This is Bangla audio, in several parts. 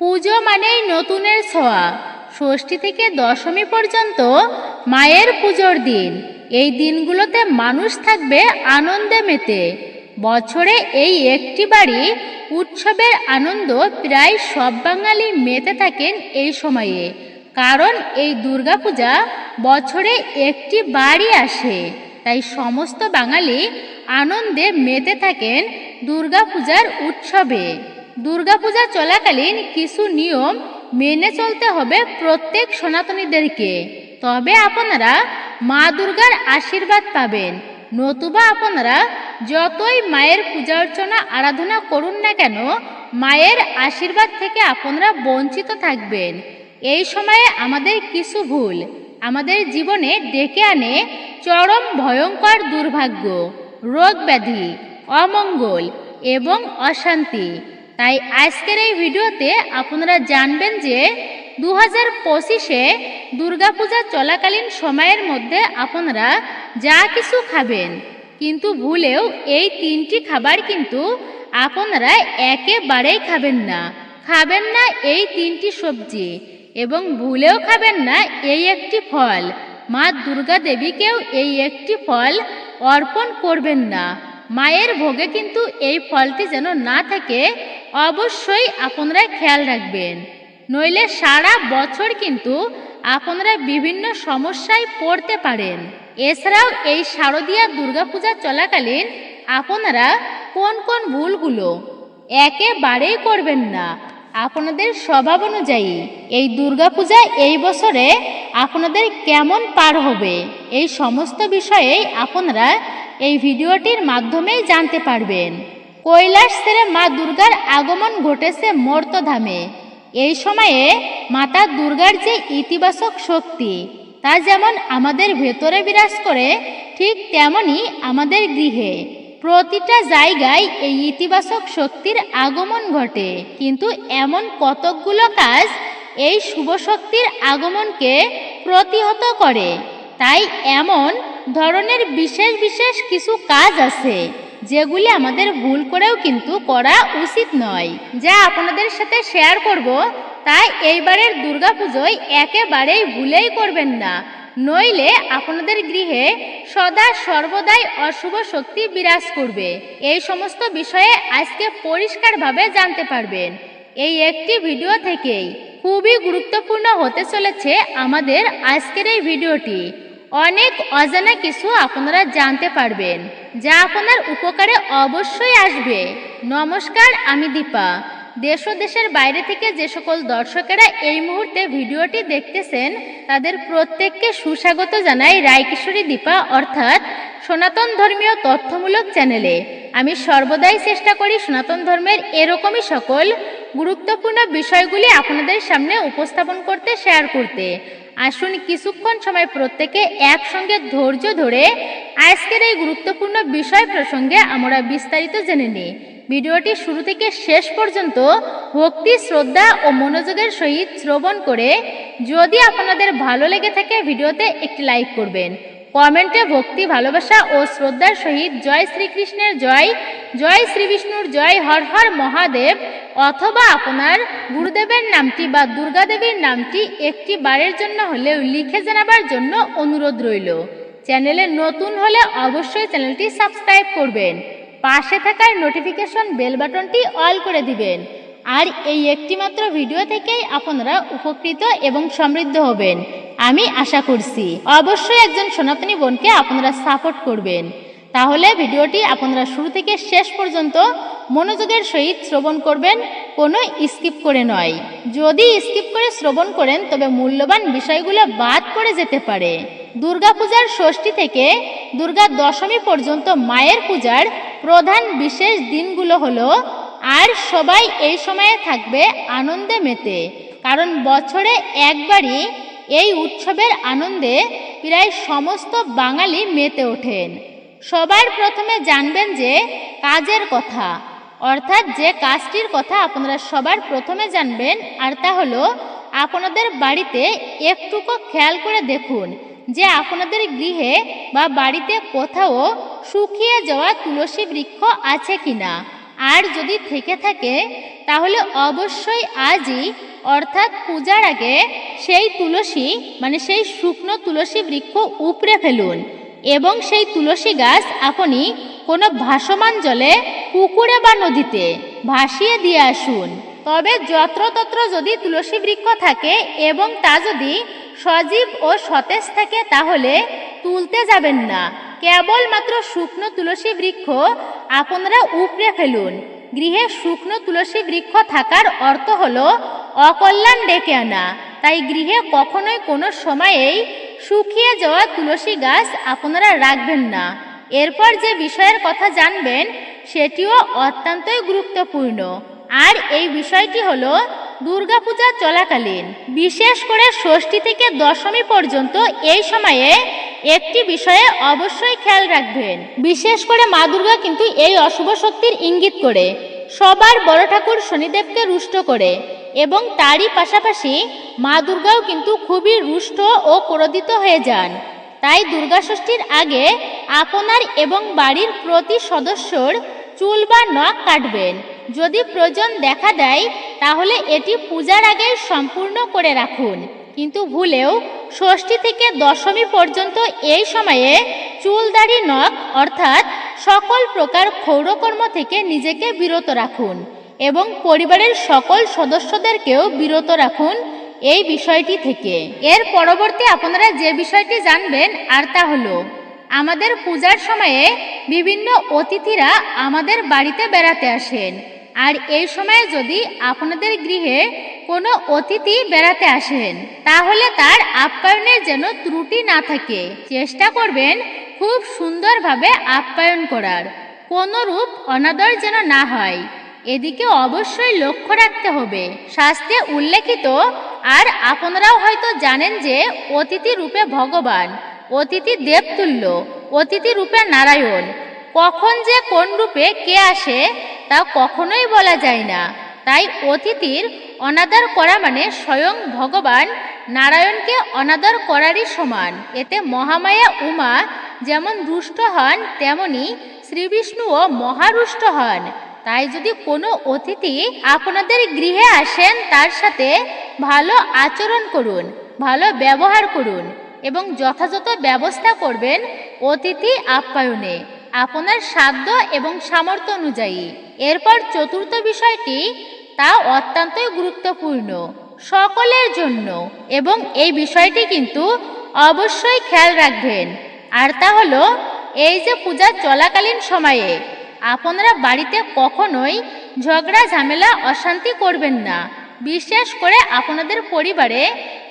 পুজো মানেই নতুনের ছোঁয়া। ষষ্ঠী থেকে দশমী পর্যন্ত মায়ের পুজোর দিন। এই দিনগুলোতে মানুষ থাকবে আনন্দে মেতে। বছরে এই একটি বাড়ি উৎসবের আনন্দ প্রায় সব বাঙালি মেতে থাকেন এই সময়ে। কারণ এই দুর্গাপূজা বছরে একটি বাড়ি আসে। তাই সমস্ত বাঙালি আনন্দে মেতে থাকেন দুর্গাপূজার উৎসবে। দুর্গাপূজা চলাকালীন কিছু নিয়ম মেনে চলতে হবে প্রত্যেক সনাতনীদেরকে। তবে আপনারা মা দুর্গার আশীর্বাদ পাবেন। নতুবা আপনারা যতই মায়ের পূজা অর্চনা, আরাধনা করুন না কেন, মায়ের আশীর্বাদ থেকে আপনারা বঞ্চিত থাকবেন। এই সময়ে আমাদের কিছু ভুল। আমাদের জীবনে ডেকে আনে চরম ভয়ঙ্কর দুর্ভাগ্য, রোগ ব্যাধি, অমঙ্গল এবং অশান্তি। তাই আজকের এই ভিডিওতে আপনারা জানবেন যে দু হাজার পঁচিশে দুর্গাপূজা চলাকালীন সময়ের মধ্যে আপনারা যা কিছু খাবেন, কিন্তু ভুলেও এই তিনটি খাবার কিন্তু আপনারা একেবারেই খাবেন না। খাবেন না এই তিনটি সবজি এবং ভুলেও খাবেন না এই একটি ফল। মা দুর্গা দেবীকেও এই একটি ফল অর্পণ করবেন না। মায়ের ভোগে কিন্তু এই ফলটি যেন না থাকে, অবশ্যই আপনারা খেয়াল রাখবেন। নইলে সারা বছর কিন্তু আপনারা বিভিন্ন সমস্যায় পড়তে পারেন। এছাড়াও এই শারদীয়া দুর্গাপূজা চলাকালীন আপনারা কোন কোন ভুলগুলো একেবারেই করবেন না। আপনাদের স্বভাব অনুযায়ী এই দুর্গাপূজা এই বছরে আপনাদের কেমন পার হবে, এই সমস্ত বিষয়েই আপনারা এই ভিডিওটির মাধ্যমেই জানতে পারবেন। কৈলাস ছেড়ে মা দুর্গার আগমন ঘটেছে মর্তধামে। এই সময়ে মাতা দুর্গার যে ইতিবাচক শক্তি, তা যেমন আমাদের ভেতরে বিরাজ করে, ঠিক তেমনই আমাদের গৃহে। প্রতিটা জায়গায় এই ইতিবাচক শক্তির আগমন ঘটে। কিন্তু এমন কতকগুলো কাজ এই শুভ শক্তির আগমনকে প্রতিহত করে? তাই এমন ধরনের বিশেষ বিশেষ কিছু কাজ আছে, যেগুলি আমাদের ভুল করেও কিন্তু করা উচিত নয়। যা আপনাদের সাথে শেয়ার করব, তাই এইবারের দুর্গাপুজোয় একেবারেই ভুলেই করবেন না। নইলে আপনাদের গৃহে সদা সর্বদাই অশুভ শক্তি বিরাজ করবে। এই সমস্ত বিষয়ে আজকে পরিষ্কারভাবে জানতে পারবেন। এই একটি ভিডিও থেকেই খুবই গুরুত্বপূর্ণ হতে চলেছে আমাদের আজকের এই ভিডিওটি। অনেক অজানা কিছু আপনারা জানতে পারবেন, যা আপনার উপকারে অবশ্যই আসবে। নমস্কার, আমি দীপা। দেশ ও দেশের বাইরে থেকে যে সকল দর্শকেরা এই মুহূর্তে ভিডিওটি দেখতেছেন, তাদের প্রত্যেককে সুস্বাগত জানাই রায়কিশোরী দীপা, অর্থাৎ সনাতন ধর্মীয় তথ্যমূলক চ্যানেলে। আমি সর্বদাই চেষ্টা করি সনাতন ধর্মের এরকমই সকল গুরুত্বপূর্ণ বিষয়গুলি আপনাদের সামনে উপস্থাপন করতে, শেয়ার করতে। আসুন কিছুক্ষণ সময় প্রত্যেকে একসঙ্গে ধৈর্য ধরে আজকের এই গুরুত্বপূর্ণ বিষয় প্রসঙ্গে আমরা বিস্তারিত জেনে নিই। ভিডিওটি শুরু থেকে শেষ পর্যন্ত ভক্তি, শ্রদ্ধা ও মনোযোগের সহিত শ্রবণ করে যদি আপনাদের ভালো লেগে থাকে ভিডিওতে একটি লাইক করবেন। কমেন্টে ভক্তি, ভালোবাসা ও শ্রদ্ধার সহিত জয় শ্রীকৃষ্ণের জয় জয় শ্রী বিষ্ণুর জয়, হর হর মহাদেব। অথবা আপনার গুরুদেবের নামটি বা দুর্গা দেবীর নামটি একটি বারের জন্য হলেও লিখে জানাবার জন্য অনুরোধ রইল। চ্যানেলে নতুন হলে অবশ্যই চ্যানেলটি সাবস্ক্রাইব করবেন। পাশে থাকার নোটিফিকেশন বেল বাটনটি অল করে দিবেন। আর এই একটিমাত্র ভিডিও থেকেই আপনারা উপকৃত এবং সমৃদ্ধ হবেন। আমি আশা করছি অবশ্যই একজন সনাতনী বোনকে আপনারা সাপোর্ট করবেন। তাহলে ভিডিওটি আপনারা শুরু থেকে শেষ পর্যন্ত মনোযোগের সহিত শ্রবণ করবেন, কোনো স্কিপ করে নয়। যদি স্কিপ করে শ্রবণ করেন, তবে মূল্যবান বিষয়গুলো বাদ পড়ে যেতে পারে। দুর্গাপূজার ষষ্ঠী থেকে দুর্গা দশমী পর্যন্ত মায়ের পূজার প্রধান বিশেষ দিনগুলো হলো, আর সবাই এই সময়ে থাকবে আনন্দে মেতে। কারণ বছরে একবারই এই উৎসবের আনন্দে প্রায় সমস্ত বাঙালি মেতে ওঠেন। সবার প্রথমে জানবেন যে কাজের কথা, অর্থাৎ যে কাজটির কথা আপনারা সবার প্রথমে জানবেন, আর তা হলো আপনাদের বাড়িতে একটুকু খেয়াল করে দেখুন যে আপনাদের গৃহে বা বাড়িতে কোথাও শুকিয়ে যাওয়া তুলসী বৃক্ষ আছে কিনা। আর যদি থেকে থাকে, তাহলে অবশ্যই আজই, অর্থাৎ পূজার আগে, সেই তুলসী মানে সেই শুকনো তুলসী বৃক্ষ উপড়ে ফেলুন। এবং সেই তুলসী গাছ আপনি কোনো ভাসমান জলে, পুকুরে বা নদীতে ভাসিয়ে দিয়ে আসুন। তবে যত্রতত্র যদি তুলসী বৃক্ষ থাকে এবং তা যদি সজীব ও সতেজ থাকে, তাহলে তুলতে যাবেন না। কেবলমাত্র শুকনো তুলসী বৃক্ষ আপনারা উপড়ে ফেলুন। গৃহে শুকনো তুলসী বৃক্ষ থাকার অর্থ হল অকল্যাণ ডেকে আনা। তাই গৃহে কখনোই কোনো সময়েই শুকিয়ে যাওয়া তুলসী গাছ আপনারা রাখবেন না। এরপর যে বিষয়ের কথা জানবেন, সেটিও অত্যন্তই গুরুত্বপূর্ণ। আর এই বিষয়টি হলো দুর্গাপূজা চলাকালীন। বিশেষ করে ষষ্ঠী থেকে দশমী পর্যন্ত এই সময়ে একটি বিষয়ে অবশ্যই খেয়াল রাখবেন। বিশেষ করে মা দুর্গা কিন্তু এই অশুভ শক্তির ইঙ্গিত করে। সবার বড় ঠাকুর শনিদেবকে রুষ্ট করে এবং তারই পাশাপাশি মা দুর্গাও কিন্তু খুবই রুষ্ট ও ক্রোধিত হয়ে যান। তাই দুর্গা ষষ্ঠীর আগে আপনার এবং বাড়ির প্রতি সদস্যর চুল বা নখ কাটবেন। যদি প্রয়োজন দেখা দেয়, তাহলে এটি পূজার আগে সম্পূর্ণ করে রাখুন। কিন্তু ভুলেও ষষ্ঠী থেকে দশমী পর্যন্ত এই সময়ে চুল দাড়ি নখ, অর্থাৎ সকল প্রকার ক্ষৌরকর্ম থেকে নিজেকে বিরত রাখুন এবং পরিবারের সকল সদস্যদেরকেও বিরত রাখুন এই বিষয়টি থেকে। এর পরবর্তী আপনারা যে বিষয়টি জানবেন আর তা হলো, আমাদের পূজার সময়ে বিভিন্ন অতিথিরা আমাদের বাড়িতে বেড়াতে আসেন। আর এই সময়ে যদি আপনাদের গৃহে কোনো অতিথি বেড়াতে আসেন, তাহলে তার আপ্যায়নের যেন ত্রুটি না থাকে। চেষ্টা করবেন খুব সুন্দরভাবে আপ্যায়ন করার। কোনো রূপ অনাদর যেন না হয়। এদিকে অবশ্যই লক্ষ্য রাখতে হবে। শাস্ত্রে উল্লেখিত, আর আপনারাও হয়তো জানেন যে অতিথি রূপে ভগবান, অতিথি দেবতুল্য, অতিথি রূপে নারায়ণ, কখন যে কোন রূপে কে আসে তা কখনোই বলা যায় না। তাই অতিথির অনাদর করা মানে স্বয়ং ভগবান নারায়ণকে অনাদর করারই সমান। এতে মহামায়া উমা যেমন রুষ্ট হন, তেমনি শ্রীবিষ্ণুও মহারুষ্ট হন। তাই যদি কোনো অতিথি আপনাদের গৃহে আসেন, তার সাথে ভালো আচরণ করুন, ভালো ব্যবহার করুন এবং যথাযথ ব্যবস্থা করবেন অতিথি আপ্যায়নে। আপনার সাধ্য এবং সামর্থ্য অনুযায়ী। এরপর চতুর্থ বিষয়টি, তা অত্যন্তই গুরুত্বপূর্ণ, সকলের জন্য, এবং এই বিষয়টি কিন্তু অবশ্যই খেয়াল রাখবেন। আর তা হলো, এই যে পূজা চলাকালীন সময়ে, আপনারা বাড়িতে কখনোই ঝগড়া, ঝামেলা, অশান্তি করবেন না। বিশেষ করে আপনাদের পরিবারে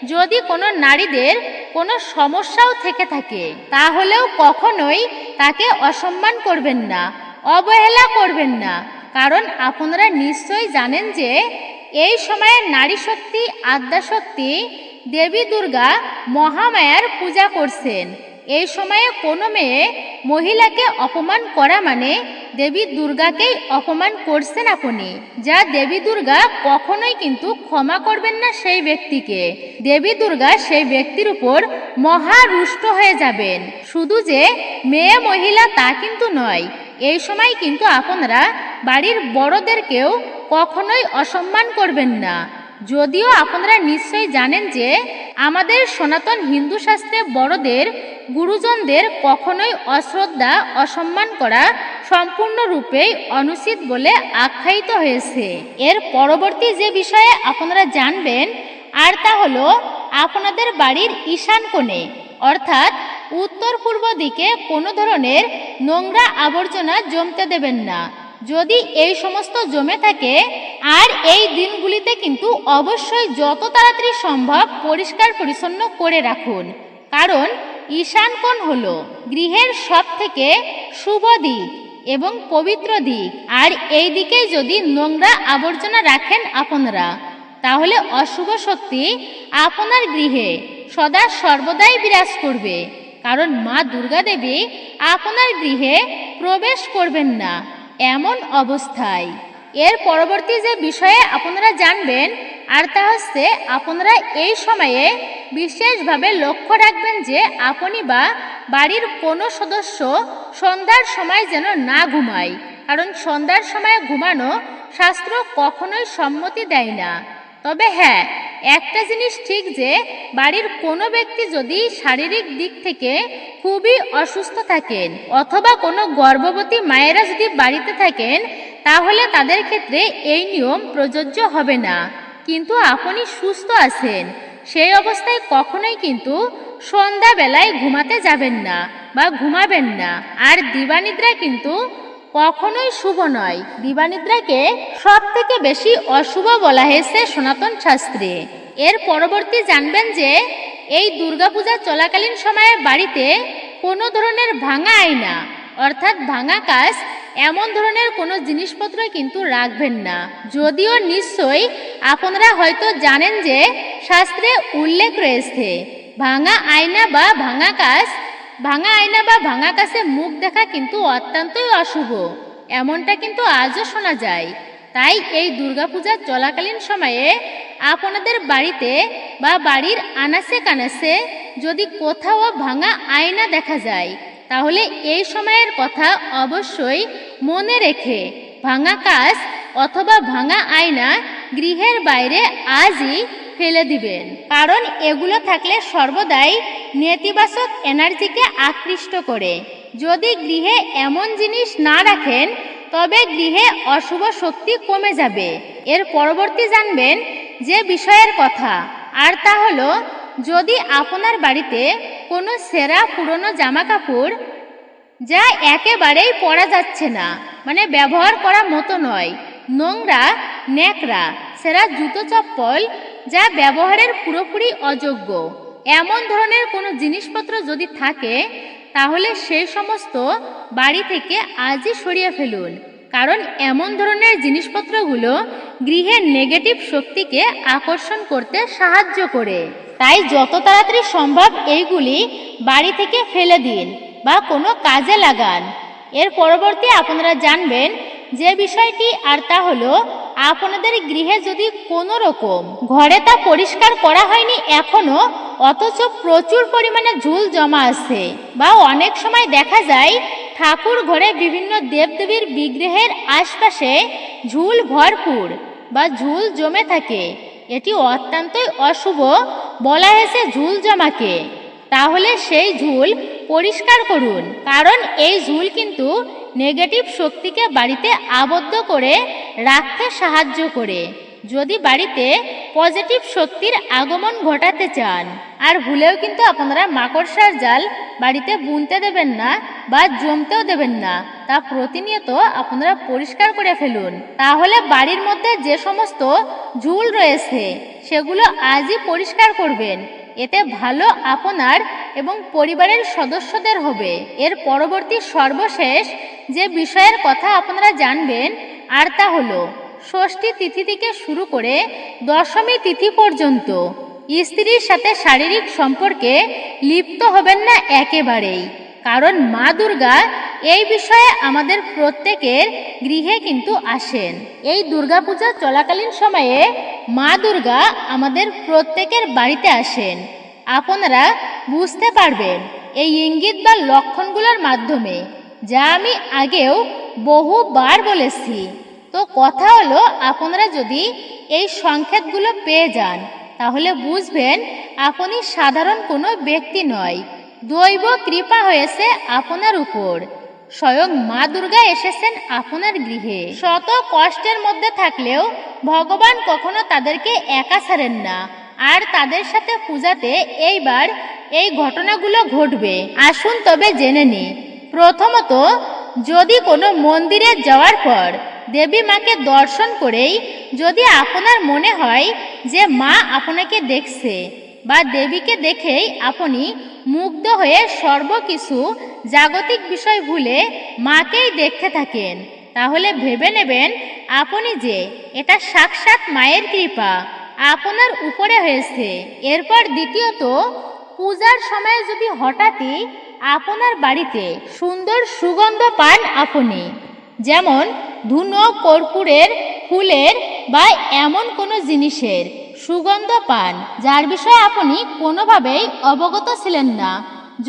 যদি কোনো নারীদের কোনো সমস্যাও থেকে থাকে, তাহলেও কখনোই তাকে অসম্মান করবেন না, অবহেলা করবেন না। কারণ আপনারা নিশ্চয়ই জানেন যে এই সময়ে নারী শক্তি আদ্যাশক্তি দেবী দুর্গা মহামায়ার পূজা করছেন। এই সময়ে কোনো মেয়ে মহিলাকে অপমান করা মানে দেবী দুর্গাকেই অপমান করছেন আপনি, যা দেবী দুর্গা কখনোই কিন্তু ক্ষমা করবেন না সেই ব্যক্তিকে। দেবী দুর্গা সেই ব্যক্তির উপর মহারুষ্ট হয়ে যাবেন। শুধু যে মেয়ে মহিলা তা কিন্তু নয়, এই সময় কিন্তু আপনারা বাড়ির বড়দেরকেও কখনোই অসম্মান করবেন না। যদিও আপনারা নিশ্চয়ই জানেন যে আমাদের সনাতন হিন্দু শাস্ত্রে বড়দের গুরুজনদের কখনোই অশ্রদ্ধা, অসম্মান করা সম্পূর্ণরূপেই অনুচিত বলে আখ্যায়িত হয়েছে। এর পরবর্তী যে বিষয়ে আপনারা জানবেন, আর তা হলো আপনাদের বাড়ির ঈশান কোণে, অর্থাৎ উত্তর পূর্ব দিকে কোনো ধরনের নোংরা আবর্জনা জমতে দেবেন না। যদি এই সমস্ত জমে থাকে, আর এই দিনগুলিতে কিন্তু অবশ্যই যত তাড়াতাড়ি সম্ভব পরিষ্কার পরিচ্ছন্ন করে রাখুন। কারণ ঈশান কোণ হল গৃহের সব থেকে শুভ দিক এবং পবিত্র দিক। আর এই দিকে যদি নোংরা আবর্জনা রাখেন আপনারা, তাহলে অশুভ শক্তি আপনার গৃহে সদা সর্বদাই বিরাজ করবে, কারণ মা দুর্গা দেবী আপনার গৃহে প্রবেশ করবেন না, এমন অবস্থায়। এর পরবর্তী যে বিষয়ে আপনারা জানবেন আর তা হচ্ছে, আপনারা এই সময়ে বিশেষভাবে লক্ষ্য রাখবেন যে আপনি বা বাড়ির কোনো সদস্য সন্ধ্যার সময় যেন না ঘুমায়। কারণ সন্ধ্যার সময় ঘুমানো শাস্ত্র কখনোই সম্মতি দেয় না। তবে হ্যাঁ একটা জিনিস ঠিক যে বাড়ির কোনো ব্যক্তি যদি শারীরিক দিক থেকে খুবই অসুস্থ থাকেন অথবা কোনো গর্ভবতী মায়েরা যদি বাড়িতে থাকেন, তাহলে তাদের ক্ষেত্রে এই নিয়ম প্রযোজ্য হবে না। কিন্তু আপনি সুস্থ আছেন। সেই অবস্থায় কখনোই কিন্তু সন্ধ্যাবেলায় ঘুমাতে যাবেন না বা ঘুমাবেন না। আর দিবানিদ্রা কিন্তু কখনোই শুভ নয়। দিবানিদ্রাকে সব থেকে বেশি অশুভ বলা হয়েছে সনাতন শাস্ত্রে। এর পরবর্তী জানবেন যে, এই দুর্গাপূজা চলাকালীন সময়ে বাড়িতে কোনো ধরনের ভাঙা আয়না, অর্থাৎ ভাঙা কাজ এমন ধরনের কোনো জিনিসপত্র কিন্তু রাখবেন না। যদিও নিশ্চয়ই আপনারা হয়তো জানেন যে শাস্ত্রে উল্লেখ রয়েছে, ভাঙা আয়না বা ভাঙা কাজ ভাঙা আয়না বা ভাঙা কাছে মুখ দেখা কিন্তু অত্যন্তই অশুভ। এমনটা কিন্তু আজও শোনা যায়। তাই এই দুর্গাপূজা চলাকালীন সময়ে আপনাদের বাড়িতে বা বাড়ির আনাসে কানাসে যদি কোথাও ভাঙা আয়না দেখা যায়, তাহলে এই সময়ের কথা অবশ্যই মনে রেখে ভাঙা কাজ অথবা ভাঙা আয়না গৃহের বাইরে আজই ফেলে দিবেন। কারণ এগুলো থাকলে সর্বদাই নেতিবাচক এনার্জিকে আকৃষ্ট করে। যদি গৃহে এমন জিনিস না রাখেন, তবে গৃহে অশুভ শক্তি কমে যাবে। এর পরবর্তী জানবেন যে বিষয়ের কথা, আর তা হলো, যদি আপনার বাড়িতে কোনো সেরা পুরনো জামা কাপড় যা একেবারেই পরা যাচ্ছে না। মানে ব্যবহার করা মতো নয়। নোংরা, ন্যাকড়া, সেরা জুতো চপ্পল যা ব্যবহারের পুরোপুরি অযোগ্য। এমন ধরনের কোনো জিনিসপত্র যদি থাকে, তাহলে সেই সমস্ত বাড়ি থেকে আজই সরিয়ে ফেলুন। কারণ এমন ধরনের জিনিসপত্রগুলো গৃহের নেগেটিভ শক্তিকে আকর্ষণ করতে সাহায্য করে। তাই যত তাড়াতাড়ি সম্ভব এইগুলি বাড়ি থেকে ফেলে দিন। বা কোনো কাজে লাগান। এর পরবর্তী আপনারা জানবেন যে বিষয়টি আর তা হলো, আপনাদের গৃহে যদি কোনো রকম ঘরে তা পরিষ্কার করা হয়নি এখনও, অথচ প্রচুর পরিমাণে ঝুল জমা আছে বা অনেক সময় দেখা যায় ঠাকুর ঘরে বিভিন্ন দেবদেবীর বিগ্রহের আশপাশে ঝুল ভরপুর বা ঝুল জমে থাকে। এটি অত্যন্তই অশুভ, বলা হয়েছে ঝুল জমাকে। তাহলে সেই ঝুল পরিষ্কার করুন। কারণ এই ঝুল কিন্তু নেগেটিভ শক্তিকে বাড়িতে আবদ্ধ করে রাখতে সাহায্য করে। যদি বাড়িতে পজিটিভ শক্তির আগমন ঘটাতে চান, আর ভুলেও কিন্তু আপনারা মাকড়সার জাল বাড়িতে বুনতে দেবেন না বা জমতেও দেবেন না, তা প্রতিনিয়ত আপনারা পরিষ্কার করে ফেলুন। তাহলে বাড়ির মধ্যে যে সমস্ত ঝুল রয়েছে, সেগুলো আজই পরিষ্কার করবেন। এতে ভালো আপনার এবং পরিবারের সদস্যদের হবে। এর পরবর্তী সর্বশেষ যে বিষয়ের কথা আপনারা জানবেন, আর তা হলো, ষষ্ঠী তিথি থেকে শুরু করে দশমী তিথি পর্যন্ত স্ত্রীর সাথে শারীরিক সম্পর্কে লিপ্ত হবেন না একেবারেই। কারণ মা দুর্গা এই বিষয়ে আমাদের প্রত্যেকের গৃহে কিন্তু আসেন। এই দুর্গাপূজা চলাকালীন সময়ে মা দুর্গা আমাদের প্রত্যেকের বাড়িতে আসেন। আপনারা বুঝতে পারবেন এই ইঙ্গিত বা লক্ষণগুলোর মাধ্যমে, যা আমি আগেও বহুবার বলেছি। তো কথা হলো, আপনারা যদি এই সংকেতগুলো পেয়ে যান, তাহলে বুঝবেন আপনি সাধারণ কোনো ব্যক্তি নয়। দৈব কৃপা হয়েছে আপনার উপর। স্বয়ং মা দুর্গা এসেছেন আপনার গৃহে। শত কষ্টের মধ্যে থাকলেও ভগবান কখনো তাদেরকে একা ছাড়েন না। আর তাদের সাথে পূজাতে এইবার এই ঘটনাগুলো ঘটবে। আসুন তবে জেনে নি। প্রথমত, যদি কোনো মন্দিরে যাওয়ার পর দেবী মাকে দর্শন করেই যদি আপনার মনে হয় যে মা আপনাকে দেখছে বা দেবীকে দেখেই আপনি মুগ্ধ হয়ে সর্বকিছু জাগতিক বিষয় ভুলে মাকেই দেখতে থাকেন। তাহলে ভেবে নেবেন আপনি যে এটা সাক্ষাৎ মায়ের কৃপা, আপনার উপরে হয়েছে। এরপর দ্বিতীয়ত, পূজার সময় যদি হঠাৎই আপনার বাড়িতে সুন্দর সুগন্ধ পান আপনি, যেমন ধুনো, কর্পূরের, ফুলের বা এমন কোনো জিনিসের সুগন্ধ পান, যার বিষয়ে আপনি কোনোভাবেই অবগত ছিলেন না।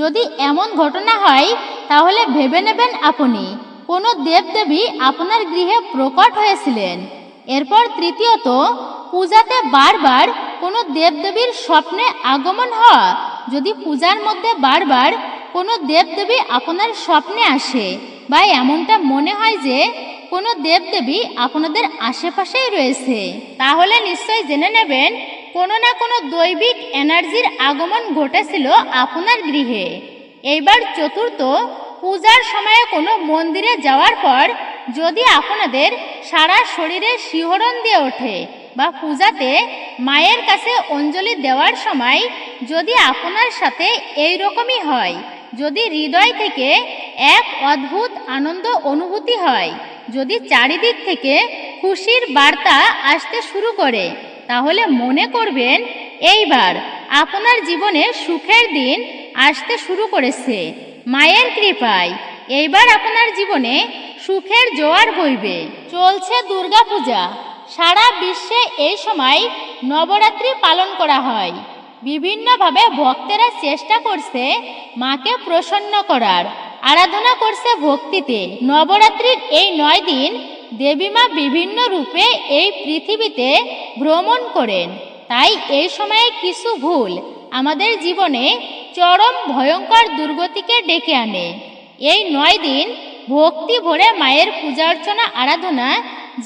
যদি এমন ঘটনা হয়, তাহলে ভেবে নেবেন আপনি, কোনো দেবদেবী আপনার গৃহে প্রকট হয়েছিলেন। এরপর তৃতীয়ত, পূজাতে বারবার কোনো দেবদেবীর স্বপ্নে আগমন হওয়া, যদি পূজার মধ্যে বারবার কোনো দেবদেবী আপনার স্বপ্নে আসে, বা এমনটা মনে হয় যে কোনো দেবদেবী আপনাদের আশেপাশেই রয়েছে। তাহলে নিশ্চয় জেনে নেবেন, কোনো না কোনো দৈবিক এনার্জির আগমন ঘটেছিল আপনার গৃহে। এইবার চতুর্থ, পূজার সময়ে কোনো মন্দিরে যাওয়ার পর যদি আপনাদের সারা শরীরে শিহরণ দিয়ে ওঠে বা পূজাতে মায়ের কাছে অঞ্জলি দেওয়ার সময় যদি আপনার সাথে এই রকমই হয়, যদি হৃদয় থেকে এক অদ্ভুত আনন্দ অনুভূতি হয়। যদি চারিদিক থেকে খুশির বার্তা আসতে শুরু করে, তাহলে মনে করবেন, এইবার আপনার জীবনে সুখের দিন আসতে শুরু করেছে। মায়ের কৃপায়, এইবার আপনার জীবনে সুখের জোয়ার বইবে চলছে দুর্গাপূজা। সারা বিশ্বে এই সময় নবরাত্রি পালন করা হয়। বিভিন্নভাবে ভক্তেরা চেষ্টা করছে মাকে প্রসন্ন করার। আরাধনা করছে ভক্তিতে। নবরাত্রির এই নয় দিন দেবী মা বিভিন্ন রূপে এই পৃথিবীতে ভ্রমণ করেন। তাই এই সময়ে কিছু ভুল আমাদের জীবনে চরম ভয়ঙ্কর দুর্গতিকে ডেকে আনে। এই নয় দিন ভক্তি ভরে মায়ের পূজা অর্চনা আরাধনা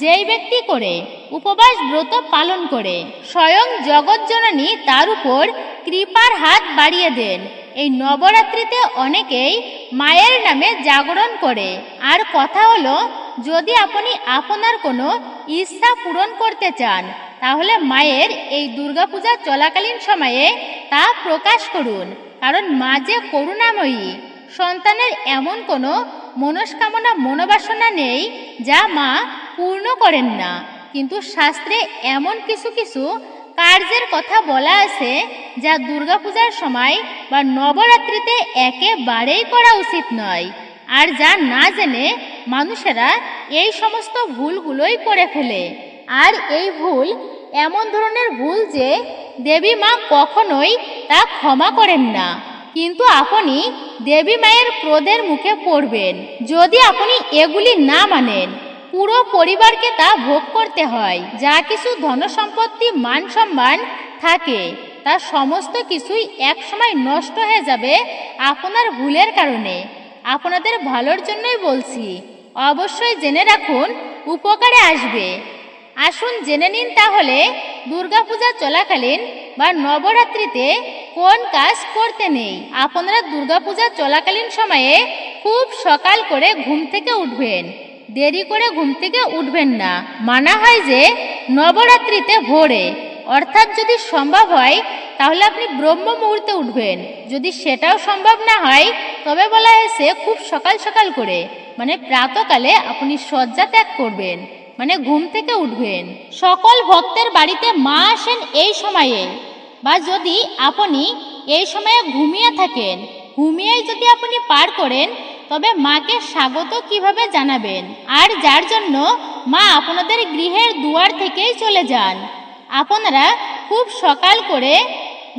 যেই ব্যক্তি করে, উপবাস ব্রত পালন করে, স্বয়ং জগৎজননী তার উপর কৃপার হাত বাড়িয়ে দেন। এই নবরাত্রিতে অনেকেই মায়ের নামে জাগরণ করে। আর কথা হলো, যদি আপনি আপনার কোনো ইচ্ছা পূরণ করতে চান, তাহলে মায়ের এই দুর্গাপূজা চলাকালীন সময়ে তা প্রকাশ করুন। কারণ মা যে করুণাময়ী, সন্তানের এমন কোনো মনস্কামনা মনোবাসনা নেই যা মা পূর্ণ করেন না। কিন্তু শাস্ত্রে এমন কিছু কিছু কার্যের কথা বলা আছে, যা দুর্গাপূজার সময় বা নবরাত্রিতে একেবারেই করা উচিত নয়। আর যা না জেনে মানুষেরা এই সমস্ত ভুলগুলোই করে ফেলে। আর এই ভুল এমন ধরনের ভুল যে দেবী মা কখনোই তা ক্ষমা করেন না। কিন্তু আপনি দেবী মায়ের ক্রোধের মুখে পড়বেন। যদি আপনি এগুলি না মানেন পুরো পরিবারকে তা ভোগ করতে হয়। যা কিছু ধনসম্পত্তি, মান সম্মান থাকে, তা সমস্ত কিছুই একসময় নষ্ট হয়ে যাবে আপনার ভুলের কারণে। আপনাদের ভালোর জন্যই বলছি, অবশ্যই জেনে রাখুন, উপকারে আসবে। আসুন জেনে নিন তাহলে, দুর্গাপূজা চলাকালীন বা নবরাত্রিতে কোন কাজ করতে নেই। আপনারা দুর্গাপূজা চলাকালীন সময়ে খুব সকাল করে ঘুম থেকে উঠবেন। দেরি করে ঘুম থেকে উঠবেন না। মানা হয় যে, নবরাত্রিতে ভোরে। অর্থাৎ যদি সম্ভব হয়, তাহলে আপনি ব্রহ্ম মুহূর্তে উঠবেন। যদি সেটাও সম্ভব না হয়, তবে বলা হয়েছে খুব সকাল সকাল করে। মানে প্রাতকালে আপনি শয্যা ত্যাগ করবেন। মানে ঘুম থেকে উঠবেন। সকল ভক্তের বাড়িতে মা আসেন এই সময়ে। বা যদি আপনি এই সময়ে ঘুমিয়ে থাকেন, ঘুমিয়েই যদি আপনি পার করেন তবে মাকে স্বাগত কীভাবে জানাবেন? আর যার জন্য মা আপনাদের গৃহের দুয়ার থেকেই চলে যান। আপনারা খুব সকাল করে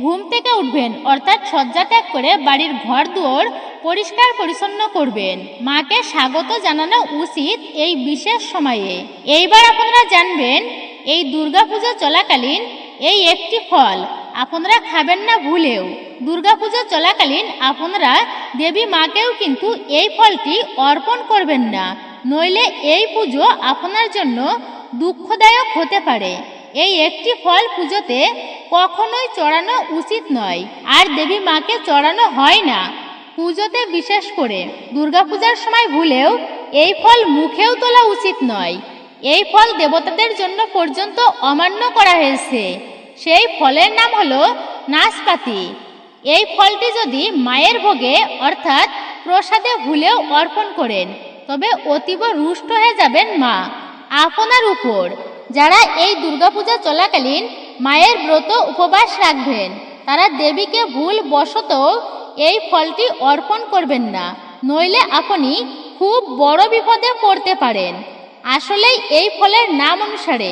ঘুম থেকে উঠবেন, অর্থাৎ শয্যা ত্যাগ করে বাড়ির ঘর দুয়ার পরিষ্কার পরিচ্ছন্ন করবেন। মাকে স্বাগত জানানো উচিত এই বিশেষ সময়ে। এইবার আপনারা জানবেন, এই দুর্গাপূজা চলাকালীন এই একটি ফল আপনারা খাবেন না ভুলেও। দুর্গাপূজা চলাকালীন আপনারা দেবী মাকেও কিন্তু এই ফলটি অর্পণ করবেন না। নইলে এই পুজো আপনার জন্য দুঃখদায়ক হতে পারে। এই একটি ফল পুজোতে কখনোই চড়ানো উচিত নয়, আর দেবী মাকে চড়ানো হয় না। পুজোতে বিশেষ করে দুর্গাপূজার সময় ভুলেও এই ফল মুখেও তোলা উচিত নয়। এই ফল দেবতাদের জন্য পর্যন্ত অমান্য করা হয়েছে। সেই ফলের নাম হলো নাশপাতি। এই ফলটি যদি মায়ের ভোগে, অর্থাৎ প্রসাদে ভুলেও অর্পণ করেন, তবে অতীব রুষ্ট হয়ে যাবেন মা। আপনার উপর যারা এই দুর্গাপূজা চলাকালীন মায়ের ব্রত উপবাস রাখবেন, তারা দেবীকে ভুল বশত এই ফলটি অর্পণ করবেন না, নইলে আপনি খুব বড় বিপদে পড়তে পারেন। আসলেই এই ফলের নাম অনুসারে,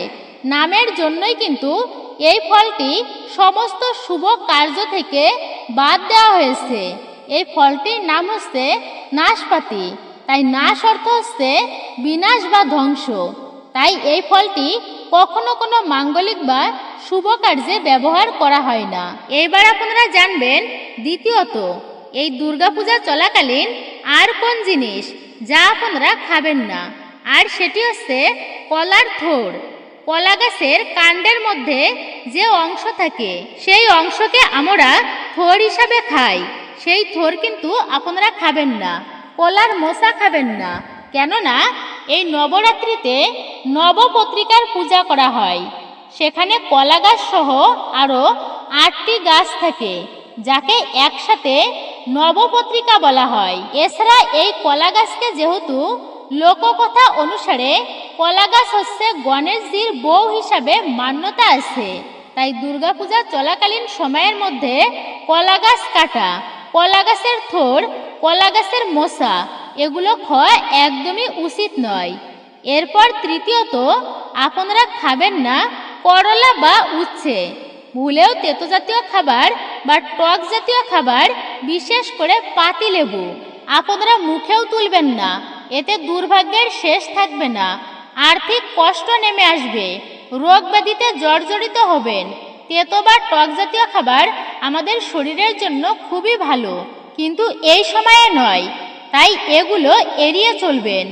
নামের জন্যই কিন্তু এই ফলটি সমস্ত শুভ কার্য থেকে বাদ দেওয়া হয়েছে। এই ফলটির নাম হচ্ছে নাশপাতি। তাই নাশ অর্থ হচ্ছে বিনাশ বা ধ্বংস। তাই এই ফলটি কখনো কোনো মাঙ্গলিক বা শুভ কার্যে ব্যবহার করা হয় না। এবার আপনারা জানবেন দ্বিতীয়ত, এই দুর্গাপূজা চলাকালীন আর কোন জিনিস যা আপনারা খাবেন না। আর সেটি হচ্ছে কলার থোড়। কলা গাছের কাণ্ডের মধ্যে যে অংশ থাকে, সেই অংশকে আমরা থোর হিসাবে খাই। সেই থোর কিন্তু আপনারা খাবেন না, কলার মশা খাবেন না। কেননা, এই নবরাত্রিতে নবপত্রিকার পূজা করা হয়। সেখানে কলা গাছ সহ আরও আটটি গাছ থাকে, যাকে একসাথে নবপত্রিকা বলা হয়। এছাড়া এই কলা গাছকে যেহেতু লোককথা অনুসারে কলা গাছ হচ্ছে গণেশজির বউ হিসাবে মান্যতা আছে। তাই দুর্গাপূজা চলাকালীন সময়ের মধ্যে কলা গাছ কাটা কলা গাছের থোর কলা গাছের মশা, এগুলো খাওয়া একদমই উচিত নয়। এরপর তৃতীয়ত, আপনারা খাবেন না করলা বা উচ্ছে। ভুলেও তেতো জাতীয় খাবার বা টক জাতীয় খাবার, বিশেষ করে পাতি লেবু আপনারা মুখেও তুলবেন না। এতে দুর্ভাগ্যের শেষ থাকবে না। আর্থিক কষ্ট নেমে আসবে। রোগ ব্যাধিতে জর্জরিত হবেন। তেতো বা টক জাতীয় খাবার আমাদের শরীরের জন্য খুবই ভালো, কিন্তু এই সময়ে নয়। তাই এগুলো এড়িয়ে চলবেন।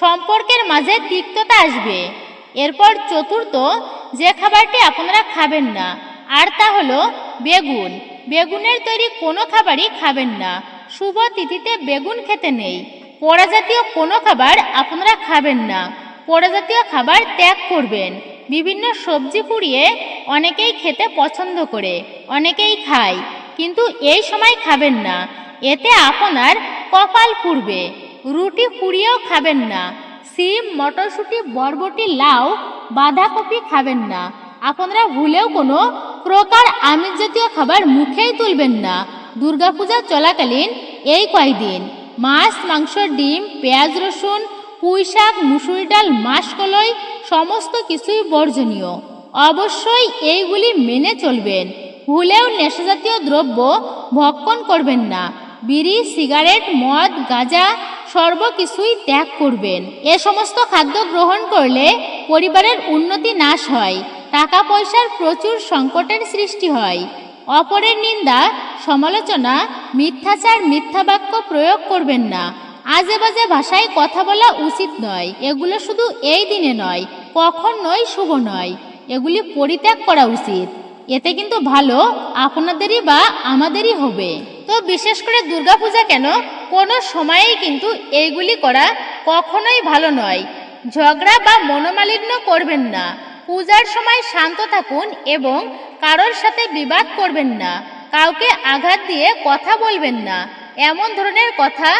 সম্পর্কের মাঝে তিক্ততা আসবে। এরপর চতুর্থ, যে খাবারটি আপনারা খাবেন না, আর তা হলো বেগুন। বেগুনের তৈরি কোনো খাবারই খাবেন না। শুভ তিথিতে বেগুন খেতে নেই। পোড়া জাতীয় কোনো খাবার আপনারা খাবেন না। পোড়া জাতীয় খাবার ত্যাগ করবেন। বিভিন্ন সবজি পুড়িয়ে অনেকেই খেতে পছন্দ করে, অনেকেই খায়, কিন্তু এই সময় খাবেন না। এতে আপনার কপাল পুড়বে। রুটি পুড়িয়েও খাবেন না। সিম, মটরশুঁটি, বরবটি, লাউ, বাঁধাকপি খাবেন না। আপনারা ভুলেও কোনো প্রকার আমিষ জাতীয় খাবার মুখেই তুলবেন না। দুর্গাপূজা চলাকালীন এই কয়দিন মাছ, মাংস, ডিম, পেঁয়াজ, রসুন পুঁই শাক মুসুরি ডাল, মাসকলই, সমস্ত কিছুই বর্জনীয়। অবশ্যই এইগুলি মেনে চলবেন। ভুলেও নেশাজাতীয় দ্রব্য ভক্ষণ করবেন না। বিড়ি, সিগারেট, মদ, গাঁজা সর্বকিছুই ত্যাগ করবেন। এ সমস্ত খাদ্য গ্রহণ করলে পরিবারের উন্নতি নাশ হয় টাকা পয়সার প্রচুর সংকটের সৃষ্টি হয়। অপরের নিন্দা, সমালোচনা, মিথ্যাচার মিথ্যা বাক্য প্রয়োগ করবেন না। আজে বাজে ভাষায় কথা বলা উচিত নয়। এগুলো শুধু এই দিনে নয় কখনোই শুভ নয়। এগুলি পরিত্যাগ করা উচিত। এতে কিন্তু ভালো আপনাদেরই বা আমাদেরই হবে। তো বিশেষ করে দুর্গাপূজা কেন? কোনো সময়েই কিন্তু এইগুলি করা কখনোই ভালো নয়। ঝগড়া বা মনোমালিন্য করবেন না। পূজার সময় শান্ত থাকুন এবং কারোর সাথে বিবাদ করবেন না। কাউকে আঘাত দিয়ে কথা বলবেন না। এমন ধরনের কথা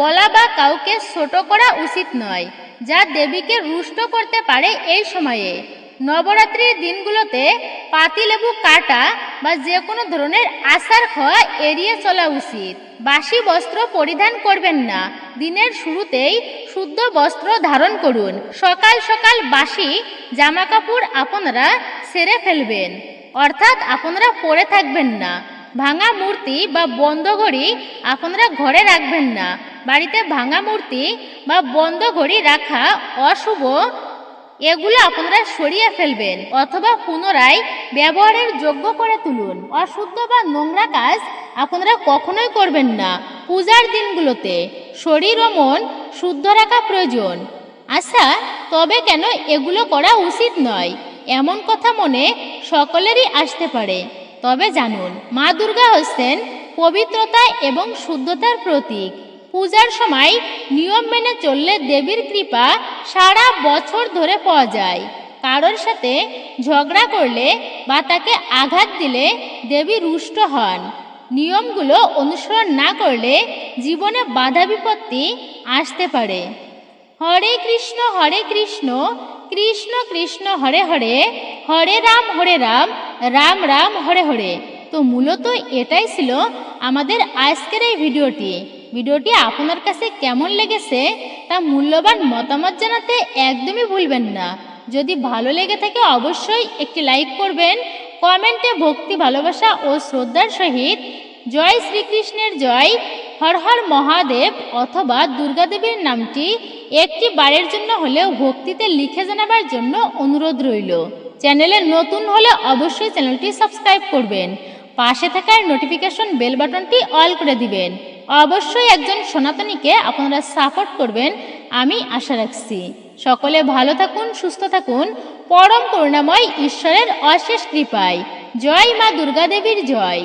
বলা বা কাউকে ছোট করা উচিত নয়, যা দেবীকে রুষ্ট করতে পারে এই সময়ে। নবরাত্রির দিনগুলোতে পাতিলেবু কাটা বা যে কোনো ধরনের আচার খাওয়া এড়িয়ে চলা উচিত। বাসি বস্ত্র পরিধান করবেন না। দিনের শুরুতেই শুদ্ধ বস্ত্র ধারণ করুন। সকাল সকাল বাসি জামা কাপড় আপনারা সেরে ফেলবেন। অর্থাৎ আপনারা পরে থাকবেন না। ভাঙা মূর্তি বা বন্ধ ঘড়ি আপনারা ঘরে রাখবেন না। বাড়িতে ভাঙা মূর্তি বা বন্ধ ঘড়ি রাখা অশুভ, এগুলো আপনারা সরিয়ে ফেলবেন অথবা পুনরায় ব্যবহারের যোগ্য করে তুলুন। অশুদ্ধ বা নোংরা কাজ আপনারা কখনোই করবেন না পূজার দিনগুলোতে। শরীর ও মন শুদ্ধ রাখা প্রয়োজন। আচ্ছা তবে কেন এগুলো করা উচিত নয়? এমন কথা মনে সকলেরই আসতে পারে। তবে জানুন, মা দুর্গা হচ্ছেন পবিত্রতা এবং শুদ্ধতার প্রতীক। পূজার সময় নিয়ম মেনে চললে দেবীর কৃপা সারা বছর ধরে পাওয়া যায়। কারোর সাথে ঝগড়া করলে বা তাকে আঘাত দিলে দেবী রুষ্ট হন। নিয়মগুলো অনুসরণ না করলে জীবনে বাধা বিপত্তি আসতে পারে। হরে কৃষ্ণ হরে কৃষ্ণ কৃষ্ণ কৃষ্ণ হরে হরে হরে রাম হরে রাম রাম রাম হরে হরে। তো মূলত এটাই ছিল আমাদের আজকের এই ভিডিওটি। ভিডিওটি আপনার কাছে কেমন লেগেছে তা মূল্যবান মতামত জানাতে একদমই ভুলবেন না। যদি ভালো লেগে থাকে অবশ্যই একটি লাইক করবেন, কমেন্টে ভক্তি, ভালোবাসা ও শ্রদ্ধার সহিত জয় শ্রীকৃষ্ণের জয়। হর হর মহাদেব অথবা দুর্গাদেবীর নামটি একটি বারের জন্য হলেও ভক্তিতে লিখে জানাবার জন্য অনুরোধ রইল। চ্যানেলে নতুন হলে অবশ্যই চ্যানেলটি সাবস্ক্রাইব করবেন। পাশে থাকার নোটিফিকেশন বেল বাটনটি অল করে দিবেন। অবশ্যই একজন সনাতনীকে আপনারা সাপোর্ট করবেন, আমি আশা রাখছি। সকলে ভালো থাকুন, সুস্থ থাকুন। পরম করুণাময় ঈশ্বরের অশেষ কৃপায়। জয় মা দুর্গাদেবীর জয়।